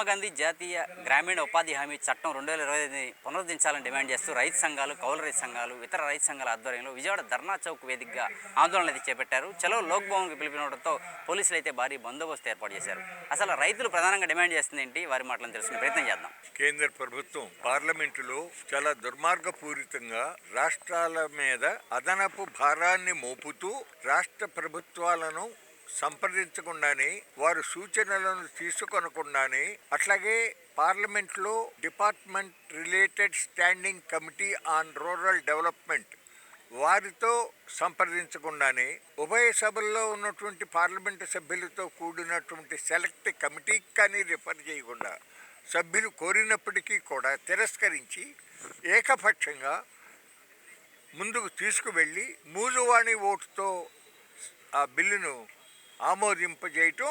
మహాత్మా గాంధీ జాతీయ గ్రామీణ ఉపాధి హామీ చట్టం రెండు వేల ఇరవై ఐదుని పునరుద్ధరించాలని డిమాండ్ చేస్తూ రైతు సంఘాలు కౌలు రైతు సంఘాలు ఇతర రైతు సంఘాల ఆధ్వర్యంలో విజయవాడ ధర్నా చౌక్ వేదికగా ఆందోళన అయితే చేపట్టారు. చలో లోక్ భవన్కి పిలిపినడంతో పోలీసులు అయితే భారీ బందోబస్తు ఏర్పాటు చేశారు. అసలు రైతులు ప్రధానంగా డిమాండ్ చేస్తుంది ఏంటి? వారి మాటలను తెలుసుకునే ప్రయత్నం చేద్దాం. కేంద్ర ప్రభుత్వం పార్లమెంటులో చాలా దుర్మార్గపూరితంగా రాష్ట్రాల మీద అదనపు భారాన్ని మోపుతూ రాష్ట్ర ప్రభుత్వాలను సంప్రదించకుండానే వారు సూచనలను తీసుకొనకుండానే అట్లాగే పార్లమెంట్లో department related standing committee on rural development వారితో సంప్రదించకుండానే ఉభయ సభల్లో ఉన్నటువంటి పార్లమెంటు సభ్యులతో కూడినటువంటి సెలెక్ట్ కమిటీకి కానీ రిఫర్ చేయకుండా సభ్యులు కోరినప్పటికీ కూడా తిరస్కరించి ఏకపక్షంగా ముందుకు తీసుకువెళ్ళి మూజువాణి ఓటుతో ఆ బిల్లును ఆమోదింపజేయటం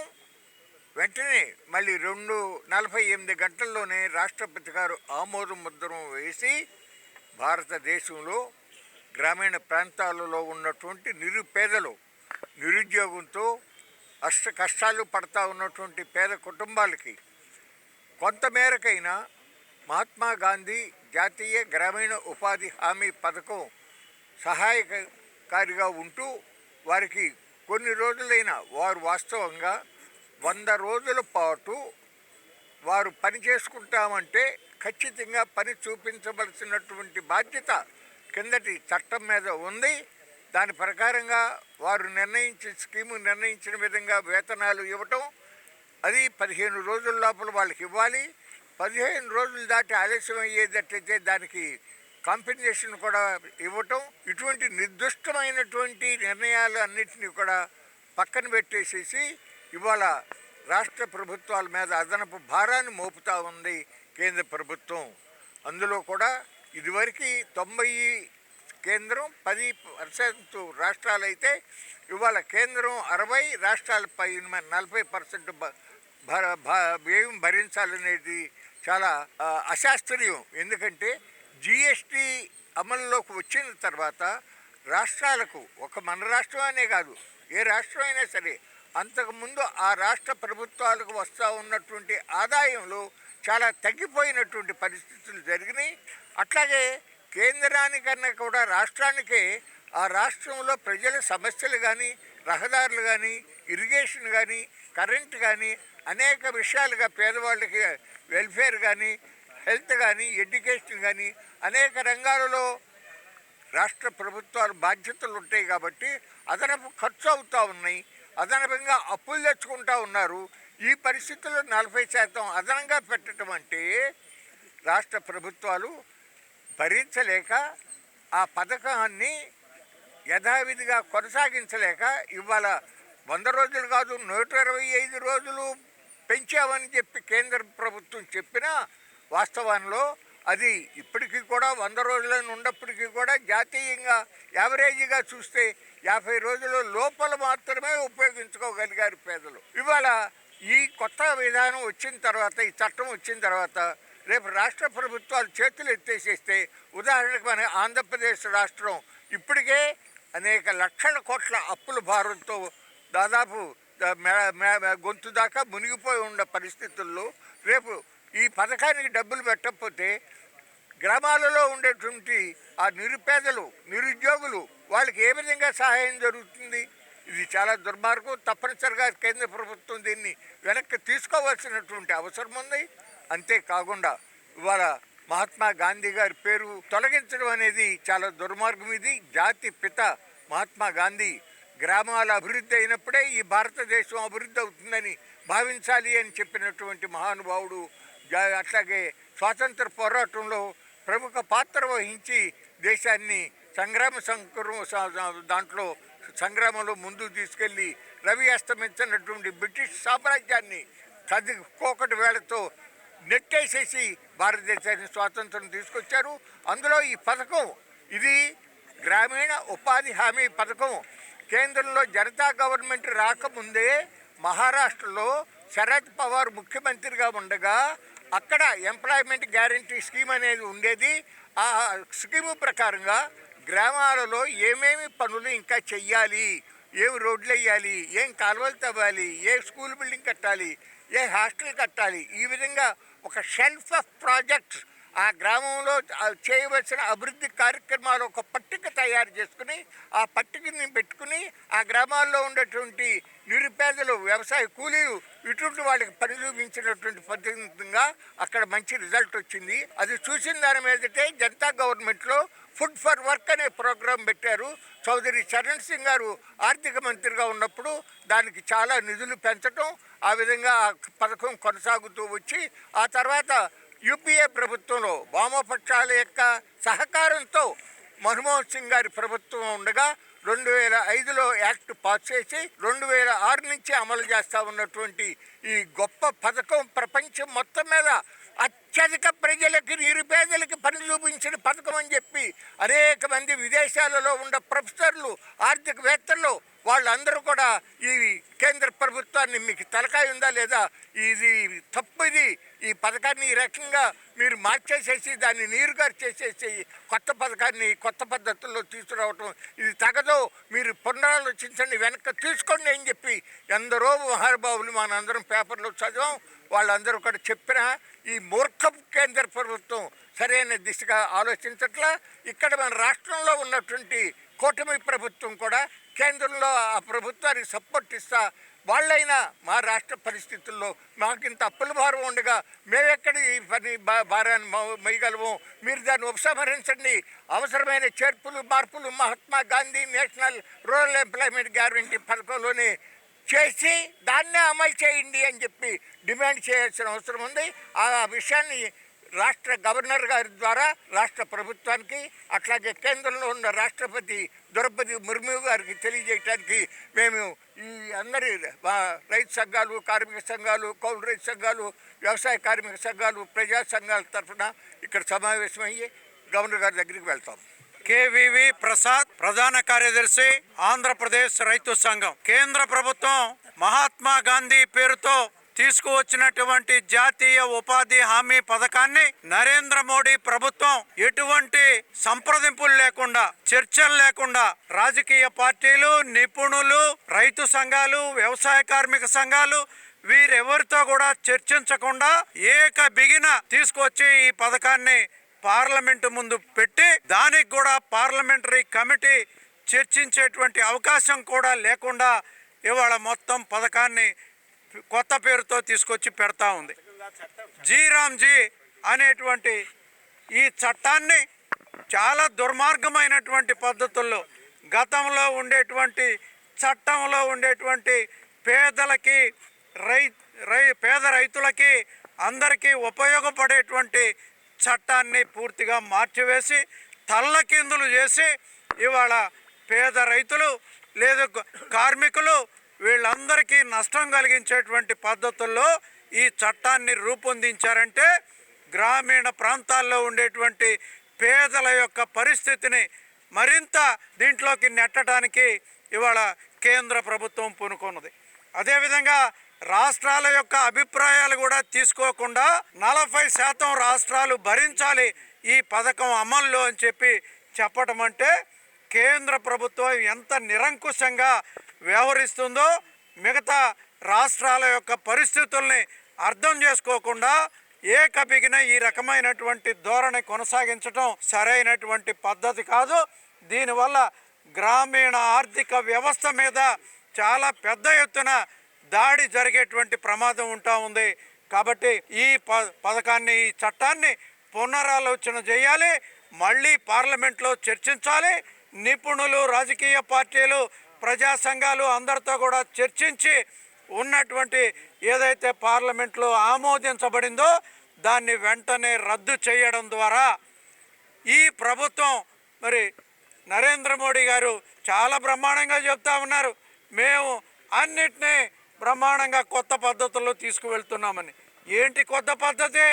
వెంటనే మళ్ళీ రెండు నలభై ఎనిమిది గంటల్లోనే రాష్ట్రపతి గారు ఆమోద ముద్రం వేసి భారతదేశంలో గ్రామీణ ప్రాంతాలలో ఉన్నటువంటి నిరుపేదలు నిరుద్యోగంతో అష్ట కష్టాలు పడతా ఉన్నటువంటి పేద కుటుంబాలకి కొంతమేరకైనా మహాత్మా గాంధీ జాతీయ గ్రామీణ ఉపాధి హామీ పథకం సహాయకారిగా ఉంటూ వారికి కొన్ని రోజులైనా వారు వాస్తవంగా వంద రోజుల పాటు వారు పని చేసుకుంటామంటే ఖచ్చితంగా పని చూపించవలసినటువంటి బాధ్యత కిందటి చట్టం మీద ఉంది. దాని ప్రకారంగా వారు నిర్ణయించిన స్కీము నిర్ణయించిన విధంగా వేతనాలు ఇవ్వటం అది పదిహేను రోజుల లోపల వాళ్ళకి ఇవ్వాలి. పదిహేను రోజులు దాటి ఆలస్యం అయ్యేటట్టయితే దానికి కాంపెన్సేషన్ కూడా ఇవ్వటం ఇటువంటి నిర్దిష్టమైనటువంటి నిర్ణయాలు అన్నింటినీ కూడా పక్కన పెట్టేసేసి ఇవాళ రాష్ట్ర ప్రభుత్వాల మీద అదనపు భారాన్ని మోపుతూ ఉంది కేంద్ర ప్రభుత్వం. అందులో కూడా ఇదివరకు తొంభై కేంద్రం పది పర్సెంట్ రాష్ట్రాలు అయితే ఇవాళ కేంద్రం అరవై రాష్ట్రాల రాష్ట్రాలపై నలభై పర్సెంట్ వ్యయం భరించాలనేది చాలా అశాస్త్రీయం. ఎందుకంటే జిఎస్టి అమల్లోకి వచ్చిన తర్వాత రాష్ట్రాలకు ఒక మన రాష్ట్రం అనే కాదు ఏ రాష్ట్రం అయినా సరే అంతకుముందు ఆ రాష్ట్ర ప్రభుత్వాలకు వస్తూ ఉన్నటువంటి ఆదాయంలో చాలా తగ్గిపోయినటువంటి పరిస్థితులు జరిగినాయి. అట్లాగే కేంద్రానికన్నా కూడా రాష్ట్రానికే ఆ రాష్ట్రంలో ప్రజల సమస్యలు కానీ రహదారులు కానీ ఇరిగేషన్ కానీ కరెంట్ కానీ అనేక విషయాలుగా పేదవాళ్ళకి వెల్ఫేర్ కానీ హెల్త్ కానీ ఎడ్యుకేషన్ కానీ అనేక రంగాలలో రాష్ట్ర ప్రభుత్వాలు బాధ్యతలు ఉంటాయి కాబట్టి అదనపు ఖర్చు అవుతూ ఉన్నాయి. అదనంగా అప్పులు తెచ్చుకుంటూ ఉన్నారు. ఈ పరిస్థితుల్లో నలభై శాతం అదనంగా పెట్టడం అంటే రాష్ట్ర ప్రభుత్వాలు భరించలేక ఆ పథకాన్ని యథావిధిగా కొనసాగించలేక ఇవాళ వంద రోజులు కాదు నూట ఇరవై ఐదు రోజులు పెంచామని చెప్పి కేంద్ర ప్రభుత్వం చెప్పినా వాస్తవంలో అది ఇప్పటికీ కూడా వంద రోజులను ఉన్నప్పటికీ కూడా జాతీయంగా యావరేజీగా చూస్తే యాభై రోజుల లోపల మాత్రమే ఉపయోగించుకోగలిగారు పేదలు. ఇవాళ ఈ కొత్త విధానం వచ్చిన తర్వాత ఈ చట్టం వచ్చిన తర్వాత రేపు రాష్ట్ర ప్రభుత్వాలు చేతులు ఎత్తేసేస్తే ఉదాహరణకు మన ఆంధ్రప్రదేశ్ రాష్ట్రం ఇప్పటికే అనేక లక్షల కోట్ల అప్పుల భారంతో దాదాపు గొంతు దాకా మునిగిపోయి ఉన్న పరిస్థితుల్లో రేపు ఈ పథకానికి డబ్బులు పెట్టకపోతే గ్రామాలలో ఉండేటువంటి ఆ నిరుపేదలు నిరుద్యోగులు వాళ్ళకి ఏ విధంగా సహాయం జరుగుతుంది? ఇది చాలా దుర్మార్గం. తప్పనిసరిగా కేంద్ర ప్రభుత్వం దీన్ని వెనక్కి తీసుకోవాల్సినటువంటి అవసరం ఉంది. అంతేకాకుండా ఇవాళ మహాత్మా గాంధీ గారి పేరు తొలగించడం అనేది చాలా దుర్మార్గం ఇది. జాతి పిత మహాత్మా గాంధీ గ్రామాల అభివృద్ధి అయినప్పుడే ఈ భారతదేశం అభివృద్ధి అవుతుందని భావించాలి అని చెప్పినటువంటి మహానుభావుడు అట్లాగే స్వాతంత్ర పోరాటంలో ప్రముఖ పాత్ర వహించి దేశాన్ని సంగ్రామ సంక్రమ దాంట్లో సంగ్రామంలో ముందుకు తీసుకెళ్ళి రవి అస్తమించినటువంటి బ్రిటిష్ సామ్రాజ్యాన్ని చదువుకోకటి వేళతో నెట్టేసేసి భారతదేశాన్ని స్వాతంత్రం తీసుకొచ్చారు. అందులో ఈ పథకం ఇది గ్రామీణ ఉపాధి హామీ పథకం. కేంద్రంలో జనతా గవర్నమెంట్ రాకముందే మహారాష్ట్రలో శరద్ పవార్ ముఖ్యమంత్రిగా ఉండగా అక్కడ ఎంప్లాయ్మెంట్ గ్యారంటీ స్కీమ్ అనేది ఉండేది. ఆ స్కీము ప్రకారంగా గ్రామాలలో ఏమేమి పనులు ఇంకా చెయ్యాలి? ఏం రోడ్లు వేయాలి? ఏం కాలువలు తవ్వాలి? ఏ స్కూల్ బిల్డింగ్ కట్టాలి? ఏ హాస్టల్ కట్టాలి? ఈ విధంగా ఒక షెల్ఫ్ ఆఫ్ ప్రాజెక్ట్స్ ఆ గ్రామంలో చేయవలసిన అభివృద్ధి కార్యక్రమాలు ఒక పట్టిక తయారు చేసుకుని ఆ పట్టికని పెట్టుకుని ఆ గ్రామాల్లో ఉండేటువంటి నిరుపేదలు వ్యవసాయ కూలీలు ఇటువంటి వాళ్ళకి పని చూపించినటువంటి పద్ధతిగా అక్కడ మంచి రిజల్ట్ వచ్చింది. అది చూసిన దాని మీదటే జనతా గవర్నమెంట్లో ఫుడ్ ఫర్ వర్క్ అనే ప్రోగ్రాం పెట్టారు. చౌదరి చరణ్ సింగ్ గారు ఆర్థిక మంత్రిగా ఉన్నప్పుడు దానికి చాలా నిధులు పెంచడం ఆ విధంగా ఆ పథకం కొనసాగుతూ వచ్చి ఆ తర్వాత యూపీఏ ప్రభుత్వంలో వామపక్షాల యొక్క సహకారంతో మన్మోహన్ సింగ్ గారి ప్రభుత్వం ఉండగా రెండు వేల ఐదులో యాక్ట్ పాస్ చేసి రెండు వేల ఆరు నుంచి అమలు చేస్తూ ఉన్నటువంటి ఈ గొప్ప పథకం ప్రపంచం మొత్తం మీద అత్యధిక ప్రజలకి నిరుపేదలకి పని చూపించిన పథకం అని చెప్పి అనేక మంది విదేశాలలో ఉన్న ప్రొఫెసర్లు ఆర్థికవేత్తలు వాళ్ళందరూ కూడా ఈ కేంద్ర ప్రభుత్వాన్ని మీకు తలకాయ ఉందా లేదా? ఇది తప్పు ఇది. ఈ పథకాన్ని ఈ రకంగా మీరు మార్చేసేసి దాన్ని నీరుగారు చేసేసి కొత్త పథకాన్ని కొత్త పద్ధతుల్లో తీసుకురావటం ఇది తగదు. మీరు పునరాలోచించండి వెనక్కి తీసుకోండి అని చెప్పి ఎందరో మహానుభావులు మనందరం పేపర్లో చదివాం. వాళ్ళందరూ కూడా చెప్పిన ఈ మూర్ఖపు కేంద్ర ప్రభుత్వం సరైన దిశగా ఆలోచించట్లా. ఇక్కడ మన రాష్ట్రంలో ఉన్నటువంటి కూటమి ప్రభుత్వం కూడా కేంద్రంలో ఆ ప్రభుత్వానికి సపోర్ట్ ఇస్తా. వాళ్ళైనా మా రాష్ట్ర పరిస్థితుల్లో మాకింత అప్పుల భారం ఉండగా మేమెక్కడ ఈ పని భా- భారాన్ని మో- మొయ్యగలము మీరు దాన్ని ఉపసంహరించండి. అవసరమైన చేర్పులు మార్పులు Mahatma Gandhi national rural employment guarantee పథకంలోనే చేసి దాన్నే అమలు చేయండి అని చెప్పి డిమాండ్ చేయాల్సిన అవసరం ఉంది. ఆ విషయాన్ని రాష్ట్ర గవర్నర్ గారి ద్వారా రాష్ట్ర ప్రభుత్వానికి అట్లాగే కేంద్రంలో ఉన్న రాష్ట్రపతి ద్రౌపది ముర్ము గారికి తెలియజేయడానికి మేము ఈ అందరి రైతు సంఘాలు కార్మిక సంఘాలు కౌలు రైతు సంఘాలు వ్యవసాయ కార్మిక సంఘాలు ప్రజా సంఘాల తరఫున ఇక్కడ సమావేశమయ్యి గవర్నర్ గారి దగ్గరికి వెళ్తాం. కేవివి ప్రసాద్ ప్రధాన కార్యదర్శి ఆంధ్రప్రదేశ్ రైతు సంఘం. కేంద్ర ప్రభుత్వం మహాత్మా గాంధీ పేరుతో తీసుకువచ్చినటువంటి జాతీయ ఉపాధి హామీ పథకాన్ని నరేంద్ర మోడీ ప్రభుత్వం ఎటువంటి సంప్రదింపులు లేకుండా చర్చలు లేకుండా రాజకీయ పార్టీలు నిపుణులు రైతు సంఘాలు వ్యవసాయ కార్మిక సంఘాలు వీరెవరితో కూడా చర్చించకుండా ఏక బిగిన తీసుకొచ్చి ఈ పథకాన్ని పార్లమెంటు ముందు పెట్టి దానికి కూడా పార్లమెంటరీ కమిటీ చర్చించేటువంటి అవకాశం కూడా లేకుండా ఇవాళ మొత్తం పథకాన్ని కొత్త పేరుతో తీసుకొచ్చి పెడతా ఉంది. జీరామ్జీ అనేటువంటి ఈ చట్టాన్ని చాలా దుర్మార్గమైనటువంటి పద్ధతుల్లో గతంలో ఉండేటువంటి చట్టంలో ఉండేటువంటి పేదలకి రై రై పేద రైతులకి అందరికీ ఉపయోగపడేటువంటి చట్టాన్ని పూర్తిగా మార్చివేసి తల్లకిందులు చేసి ఇవాళ పేద రైతులు లేదు కార్మికులు వీళ్ళందరికీ నష్టం కలిగించేటువంటి పద్ధతుల్లో ఈ చట్టాన్ని రూపొందించారంటే గ్రామీణ ప్రాంతాల్లో ఉండేటువంటి పేదల యొక్క పరిస్థితిని మరింత దీంట్లోకి నెట్టడానికి ఇవాళ కేంద్ర ప్రభుత్వం పూనుకున్నది. అదేవిధంగా రాష్ట్రాల యొక్క అభిప్రాయాలు కూడా తీసుకోకుండా నలభై శాతం రాష్ట్రాలు భరించాలి ఈ పథకం అమల్లో అని చెప్పి చెప్పటం అంటే కేంద్ర ప్రభుత్వం ఎంత నిరంకుశంగా వ్యవహరిస్తుందో మిగతా రాష్ట్రాల యొక్క పరిస్థితుల్ని అర్థం చేసుకోకుండా ఏకబిగిన ఈ రకమైనటువంటి ధోరణి కొనసాగించడం సరైనటువంటి పద్ధతి కాదు. దీనివల్ల గ్రామీణ ఆర్థిక వ్యవస్థ మీద చాలా పెద్ద ఎత్తున దాడి జరిగేటువంటి ప్రమాదం ఉంటా ఉంది. కాబట్టి ఈ ప పథకాన్ని ఈ చట్టాన్ని పునరాలోచన చేయాలి. మళ్ళీ పార్లమెంట్లో చర్చించాలి. నిపుణులు రాజకీయ పార్టీలు ప్రజా సంఘాలు అందరితో కూడా చర్చించి ఉన్నటువంటి ఏదైతే పార్లమెంట్లో ఆమోదించబడిందో దాన్ని వెంటనే రద్దు చేయడం ద్వారా ఈ ప్రభుత్వం మరి నరేంద్ర మోడీ గారు చాలా బ్రహ్మాండంగా చెప్తా ఉన్నారు. మేము అన్నిటినీ బ్రహ్మాండంగా కొత్త పద్ధతుల్లో తీసుకువెళ్తున్నామని. ఏంటి కొత్త పద్ధతి?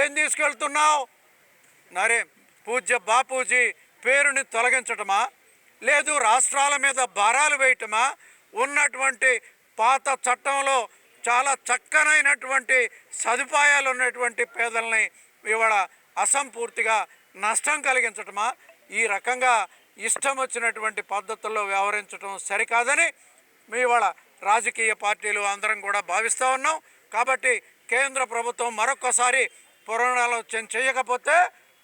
ఏం తీసుకెళ్తున్నావు? నరే పూజ్య బాపూజీ పేరుని తొలగించటమా? లేదు రాష్ట్రాల మీద భారాలు వేయటమా? ఉన్నటువంటి పాత చట్టంలో చాలా చక్కనైనటువంటి సదుపాయాలు ఉన్నటువంటి పేదల్ని ఇవాళ అసంపూర్తిగా నష్టం కలిగించటమా? ఈ రకంగా ఇష్టం వచ్చినటువంటి పద్ధతుల్లో వ్యవహరించడం సరికాదని మీ ఇవాళ రాజకీయ పార్టీలు అందరం కూడా భావిస్తూ ఉన్నాం. కాబట్టి కేంద్ర ప్రభుత్వం మరొకసారి పునరాలోచన చేయకపోతే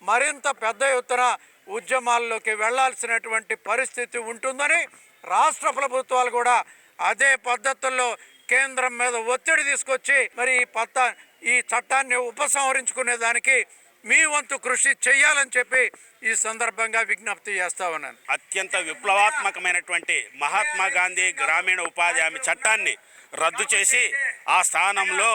మరింత పెద్ద ఎత్తున ఉద్యమాల్లోకి వెళ్ళాల్సినటువంటి పరిస్థితి ఉంటుందని రాష్ట్ర ప్రభుత్వాలు కూడా అదే పద్ధతుల్లో కేంద్రం మీద ఒత్తిడి తీసుకొచ్చి మరి ఈ పత్త ఈ చట్టాన్ని ఉపసంహరించుకునే దానికి మీ వంతు కృషి చేయాలని చెప్పి ఈ సందర్భంగా విజ్ఞప్తి చేస్తా ఉన్నాను. అత్యంత విప్లవాత్మకమైనటువంటి మహాత్మా గాంధీ గ్రామీణ ఉపాధి హామీ చట్టాన్ని రద్దు చేసి ఆ స్థానంలో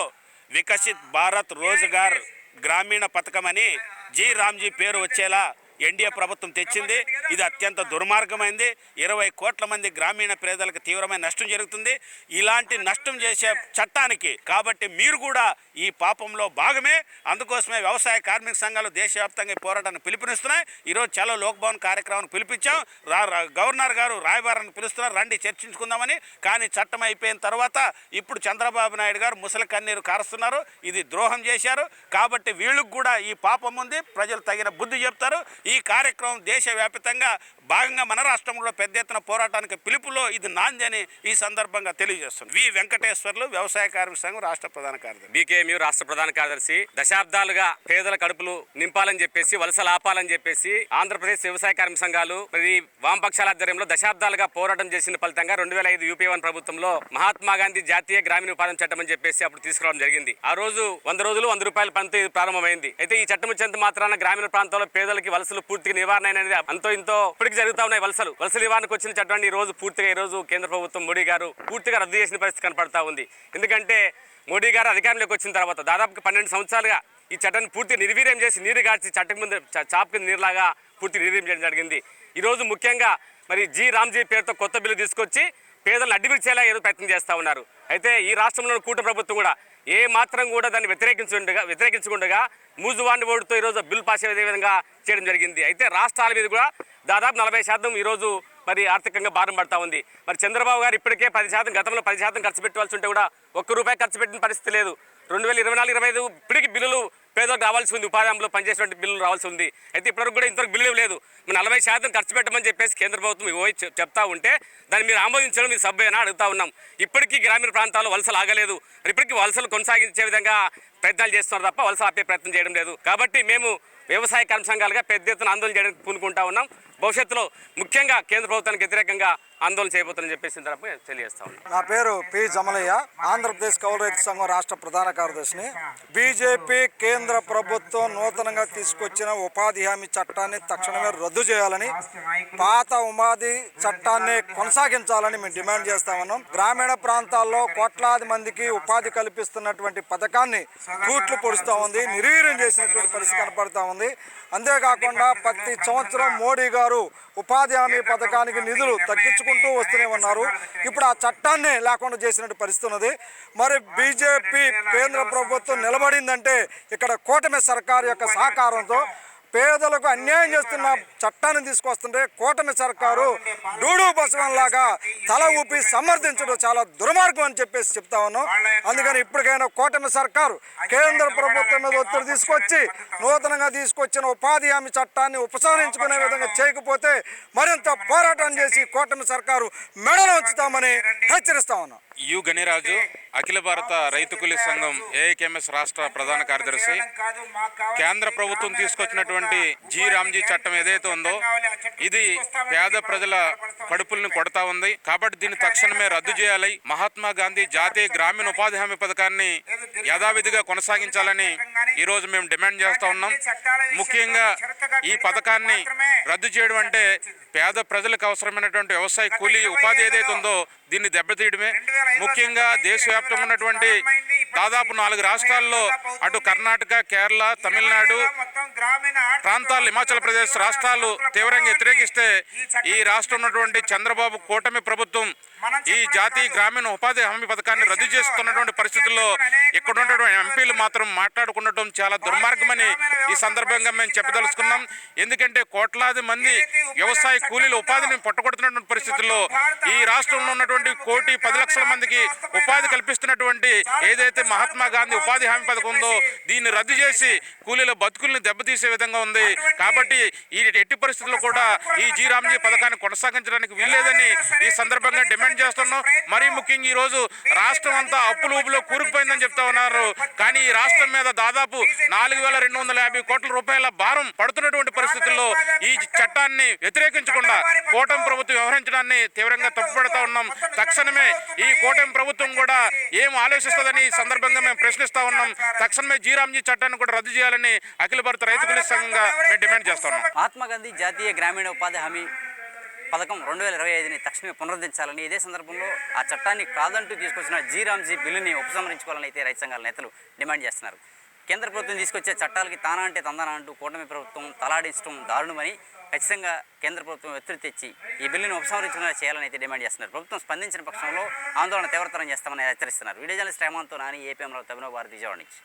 వికసిత్ భారత్ రోజ్గార్ గ్రామీణ పథకమని జి రామ్జీ పేరు వచ్చేలా ఎన్డీఏ ప్రభుత్వం తెచ్చింది. ఇది అత్యంత దుర్మార్గమైంది. ఇరవై కోట్ల మంది గ్రామీణ పేదలకు తీవ్రమైన నష్టం జరుగుతుంది. ఇలాంటి నష్టం చేసే చట్టానికి కాబట్టి మీరు కూడా ఈ పాపంలో భాగమే. అందుకోసమే వ్యవసాయ కార్మిక సంఘాలు దేశవ్యాప్తంగా పోరాటాన్ని పిలుపునిస్తున్నాయి. ఈరోజు చలో లోక్భవన్ కార్యక్రమాన్ని పిలిపించాం. గవర్నర్ గారు రాయబారాన్ని పిలుస్తున్నారు. రండి చర్చించుకుందామని. కానీ చట్టం అయిపోయిన తర్వాత ఇప్పుడు చంద్రబాబు నాయుడు గారు ముసలి కన్నీరు కారుస్తున్నారు. ఇది ద్రోహం చేశారు. కాబట్టి వీళ్ళకు కూడా ఈ పాపం ఉంది. ప్రజలు తగిన బుద్ధి చెప్తారు. ఈ ఈ కార్యక్రమం దేశవ్యాప్తంగా భాగంగా మన రాష్ట్రంలో పెద్ద ఎత్తున పోరాటానికి పిలుపులో ఇది నాంది అని ఈ సందర్భంగా తెలియజేస్తుంది వి వెంకటేశ్వర్లు వ్యవసాయ కార్మిక సంఘం రాష్ట్ర ప్రధాన కార్యదర్శి. బీకేఎంయు రాష్ట్ర ప్రధాన కార్యదర్శి. దశాబ్దాలుగా పేదల కడుపులు నింపాలని చెప్పేసి వలసలు ఆపాలని చెప్పేసి ఆంధ్రప్రదేశ్ వ్యవసాయ కార్మిక సంఘాలు ప్రతి వామపక్షాల ఆధ్వర్యంలో దశాబ్దాలుగా పోరాటం చేసిన ఫలితంగా రెండు వేల ఐదు యూపీ వన్ ప్రభుత్వంలో మహాత్మా గాంధీ జాతీయ గ్రామీణ ఉపాధి చట్టం అని చెప్పేసి అప్పుడు తీసుకురావడం జరిగింది. ఆ రోజు వంద రోజులు వంద రూపాయల పనితో ఇది ప్రారంభమైంది. అయితే ఈ చట్టం వచ్చేంత మాత్రాన గ్రామీణ ప్రాంతాల్లో పేదలకి వలసలు పూర్తిగా నివారణ అనేది అంతో ఇంతో ఇప్పటికి జరుగుతా ఉన్నాయి వలసలు. వలస నివారణకు వచ్చిన చట్టాన్ని ఈ రోజు పూర్తిగా ఈ రోజు కేంద్ర ప్రభుత్వం మోడీ గారు పూర్తిగా రద్దు చేసిన పరిస్థితి కనపడతా ఉంది. ఎందుకంటే మోడీ గారు అధికారంలోకి వచ్చిన తర్వాత దాదాపు పన్నెండు సంవత్సరాలుగా ఈ చట్టాన్ని పూర్తి నిర్వీర్యం చేసి నీరు గార్చి చట్టం ముందు చాప్ కింద నీరులాగా పూర్తి నిర్వీర్యం చేయడం జరిగింది. ఈరోజు ముఖ్యంగా మరి జి రామ్జీ పేరుతో కొత్త బిల్లు తీసుకొచ్చి పేదలను అడ్డుమిర్చేలా ఏదో ప్రయత్నం చేస్తూ ఉన్నారు. అయితే ఈ రాష్ట్రంలోని కూట ప్రభుత్వం కూడా ఏ మాత్రం కూడా దాన్ని వ్యతిరేకించుండగా వ్యతిరేకించకుండా మూజువాన్ని ఓటుతో ఈరోజు బిల్ పాస్ అయ్యే విధంగా చేయడం జరిగింది. అయితే రాష్ట్రాల మీద కూడా దాదాపు నలభై శాతం ఈరోజు మరి ఆర్థికంగా భారం పడతా ఉంది. మరి చంద్రబాబు గారు ఇప్పటికే పది శాతం గతంలో పది శాతం ఖర్చు పెట్టవలసి ఉంటే కూడా ఒక్క రూపాయి ఖర్చు పెట్టిన పరిస్థితి లేదు. రెండు వేల ఇరవై నాలుగు ఇరవై ఐదు ఇప్పటికి బిల్లులు పేదలకు రావాల్సి ఉంది. ఉపాధి హామీలో పనిచేసినటువంటి బిల్లులు రావాల్సి ఉంది. అయితే ఇప్పటివరకు కూడా ఇంతవరకు బిల్లు లేదు. మన నలభై శాతం ఖర్చు పెట్టమని చెప్పేసి కేంద్ర ప్రభుత్వం ఇవ్వ చెప్తా ఉంటే దాన్ని మీరు ఆమోదించడం మీరు సభ్యేనా అడుగుతా ఉన్నాం. ఇప్పటికీ గ్రామీణ ప్రాంతాల్లో వలసలు ఆగలేదు. ఇప్పటికీ వలసలు కొనసాగించే విధంగా ప్రయత్నాలు చేస్తున్నారు తప్ప వలస ఆపే ప్రయత్నం చేయడం లేదు. కాబట్టి మేము వ్యవసాయ కర్మ సంఘాలుగా పెద్ద ఎత్తున ఆందోళన చేయడానికి పూనుకుంటా ఉన్నాం. భవిష్యత్తులో ముఖ్యంగా కేంద్ర ప్రభుత్వానికి వ్యతిరేకంగా ఆందోళన చేయబోతుందని చెప్పేసి ఈ తెలియజేస్తా నా పేరు పి జమలయ్య. ఆంధ్రప్రదేశ్ కౌలు రైతు సంఘం రాష్ట్ర ప్రధాన కార్యదర్శిని. బీజేపీ కేంద్ర ప్రభుత్వం నూతనంగా తీసుకొచ్చిన ఉపాధి హామీ చట్టాన్ని తక్షణమే రద్దు చేయాలని పాత ఉపాధి చట్టాన్ని కొనసాగించాలని మేము డిమాండ్ చేస్తా ఉన్నాం. గ్రామీణ ప్రాంతాల్లో కోట్లాది మందికి ఉపాధి కల్పిస్తున్నటువంటి పథకాన్ని కూట్లు పొడుస్తూ ఉంది నిర్వీర్యం చేసినటువంటి పరిస్థితి కనపడతా ఉంది. అంతేకాకుండా ప్రతి సంవత్సరం మోడీ గారు ఉపాధి హామీ పథకానికి నిధులు తగ్గించుకుంటూ వస్తూనే ఉన్నారు. ఇప్పుడు ఆ చట్టాన్ని లేకుండా చేసినట్టు పరిస్థితి ఉన్నది. మరి బీజేపీ కేంద్ర ప్రభుత్వం నిలబడిందంటే ఇక్కడ కూటమి సర్కారు యొక్క సహకారంతో పేదలకు అన్యాయం చేస్తున్న చట్టాన్ని తీసుకొస్తుంటే కూటమి సర్కారు డూడు బసవన్ లాగా తల ఊపి సమర్థించడం చాలా దుర్మార్గం అని చెప్పేసి చెప్తా ఉన్నాం. అందుకని ఇప్పటికైనా కూటమి సర్కారు కేంద్ర ప్రభుత్వం మీద ఒత్తిడి తీసుకొచ్చి నూతనంగా తీసుకొచ్చిన ఉపాధి హామీ చట్టాన్ని ఉపసంహరించుకునే విధంగా చేయకపోతే మరింత పోరాటం చేసి కూటమి సర్కారు మెడలు ఉంచుతామని హెచ్చరిస్తా ఉన్నాం. యు గణిరాజు అఖిల భారత రైతు కూలీ సంఘం ఏఐకేఎంఎస్ రాష్ట్ర ప్రధాన కార్యదర్శి. కేంద్ర ప్రభుత్వం తీసుకొచ్చినటువంటి జీ రామ్జీ చట్టం ఏదైతే ఉందో ఇది పేద ప్రజల కడుపులను కొడతా ఉంది. కాబట్టి దీన్ని తక్షణమే రద్దు చేయాలి. మహాత్మా గాంధీ జాతీయ గ్రామీణ ఉపాధి హామీ పథకాన్ని యథావిధిగా కొనసాగించాలని ఈ రోజు మేము డిమాండ్ చేస్తా ఉన్నాం. ముఖ్యంగా ఈ పథకాన్ని రద్దు చేయడం అంటే పేద ప్రజలకు అవసరమైనటువంటి వ్యవసాయ కూలీ ఉపాధి ఏదైతే ఉందో దీన్ని దెబ్బతీయడమే. ముఖ్యంగా దేశవ్యాప్తంగా ఉన్నటువంటి దాదాపు నాలుగు రాష్ట్రాల్లో అటు కర్ణాటక కేరళ తమిళనాడు ప్రాంతాలు హిమాచల్ ప్రదేశ్ రాష్ట్రాలు తీవ్రంగా వ్యతిరేకిస్తే ఈ రాష్ట్రం ఉన్నటువంటి చంద్రబాబు కూటమి ప్రభుత్వం ఈ జాతీయ గ్రామీణ ఉపాధి హామీ పథకాన్ని రద్దు చేస్తున్నటువంటి పరిస్థితుల్లో ఇక్కడ ఉన్నటువంటి ఎంపీలు మాత్రం మాట్లాడుకున్నటం చాలా దుర్మార్గమని ఈ సందర్భంగా మేము చెప్పదలుచుకున్నాం. ఎందుకంటే కోట్లాది మంది వ్యవసాయ కూలీల ఉపాధిని పట్టుకొడుతున్నటువంటి పరిస్థితుల్లో ఈ రాష్ట్రంలో ఉన్నటువంటి కోటి పది లక్షల మందికి ఉపాధి కల్పిస్తున్నటువంటి ఏదైతే మహాత్మా గాంధీ ఉపాధి హామీ పథకం ఉందో దీన్ని రద్దు చేసి కూలీల బతుకుల్ని దెబ్బతీసే విధంగా ఉంది. కాబట్టి ఈ ఎట్టి పరిస్థితుల్లో కూడా ఈ జీ రామ్జీ పథకాన్ని కొనసాగించడానికి వీల్లేదని ఈ సందర్భంగా డిమాండ్ చేస్తున్నాం. మరీ ముఖ్యంగా ఈ రోజు రాష్ట్రం అంతా అప్పులు ఊపులో కూరుకుపోయిందని చెప్తా ఉన్నారు. కానీ ఈ రాష్ట్రం మీద దాదాపు నాలుగు వేల రెండు వందల యాభై కోట్ల రూపాయల భారం పడుతున్నటువంటి పరిస్థితుల్లో ఈ చట్టాన్ని వ్యతిరేకించకుండా కూటమి ప్రభుత్వం వ్యవహరించడాన్ని తీవ్రంగా తప్పుపడతా ఉన్నాం. తక్షణమే ఈ కూటమి ప్రభుత్వం కూడా ఏం ఆలోచిస్తుందని ఈ సందర్భంగా మేము ప్రశ్నిస్తా ఉన్నాం. తక్షణమే జీరాంజీ చట్టాన్ని కూడా రద్దు చేయాలని అఖిల భారత రైతు కూలీ సంఘంగా మేము డిమాండ్ చేస్తున్నాం మహాత్మా గాంధీ జాతీయ గ్రామీణ ఉపాధి హామీ పథకం రెండు వేల ఇరవై ఐదుని తక్షణమే పునరుద్ధరించాలని ఇదే సందర్భంలో ఆ చట్టాన్ని కాదంటూ తీసుకొచ్చిన జీరామ్జీ బిల్లుని ఉపసంహరించుకోవాలని అయితే రైతు సంఘాల నేతలు డిమాండ్ చేస్తున్నారు. కేంద్ర ప్రభుత్వం తీసుకొచ్చే చట్టాలకి తానా అంటే తందన అంటూ కూటమి ప్రభుత్వం తలాడించడం దారుణమని ఖచ్చితంగా కేంద్ర ప్రభుత్వం ఒత్తిడి తెచ్చి ఈ బిల్లును ఉపసంహరించుకునేలా చేయాలని అయితే డిమాండ్ చేస్తున్నారు. ప్రభుత్వం స్పందించిన పక్షంలో ఆందోళన తీవ్రతరం చేస్తామని హెచ్చరిస్తున్నారు. వీడియో జర్నలిస్ట్ రేమంతో నాని ఏపీ అమరావతి అభినవ్ భారతి విజయవాడ నుంచి.